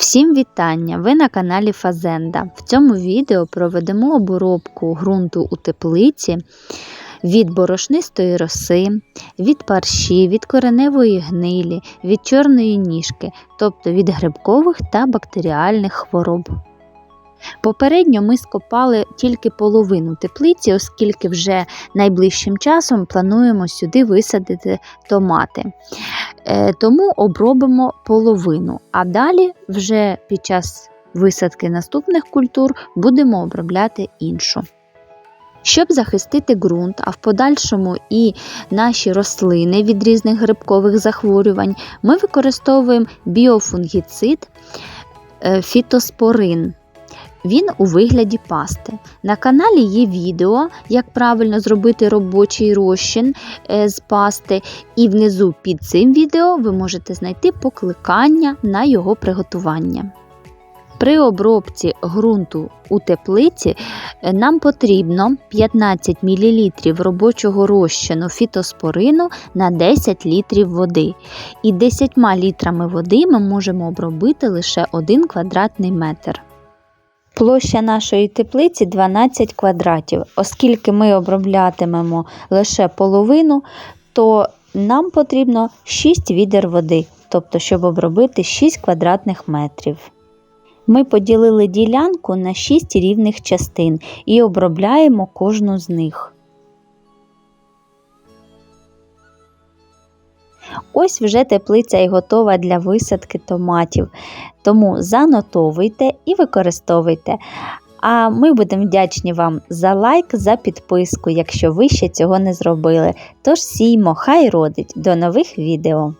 Всім вітання! Ви на каналі Фазенда. В цьому відео проведемо обробку ґрунту у теплиці від борошнистої роси, від парші, від кореневої гнилі, від чорної ніжки, тобто від грибкових та бактеріальних хвороб. Попередньо ми скопали тільки половину теплиці, оскільки вже найближчим часом плануємо сюди висадити томати. Е, Тому обробимо половину, а далі вже під час висадки наступних культур будемо обробляти іншу. Щоб захистити ґрунт, а в подальшому і наші рослини від різних грибкових захворювань, ми використовуємо біофунгіцид е, фітоспорин. Він у вигляді пасти. На каналі є відео, як правильно зробити робочий розчин е, з пасти, і внизу під цим відео ви можете знайти покликання на його приготування. При обробці ґрунту у теплиці е, нам потрібно 15 мл робочого розчину фітоспорину на 10 літрів води. І 10 літрами води ми можемо обробити лише 1 квадратний метр. Площа нашої теплиці 12 квадратів. Оскільки ми оброблятимемо лише половину, то нам потрібно 6 відер води, тобто, щоб обробити 6 квадратних метрів. Ми поділили ділянку на 6 рівних частин і обробляємо кожну з них. Ось вже теплиця і готова для висадки томатів. Тому занотовуйте і використовуйте. А ми будемо вдячні вам за лайк, за підписку, якщо ви ще цього не зробили. Тож сіймо, хай родить. До нових відео!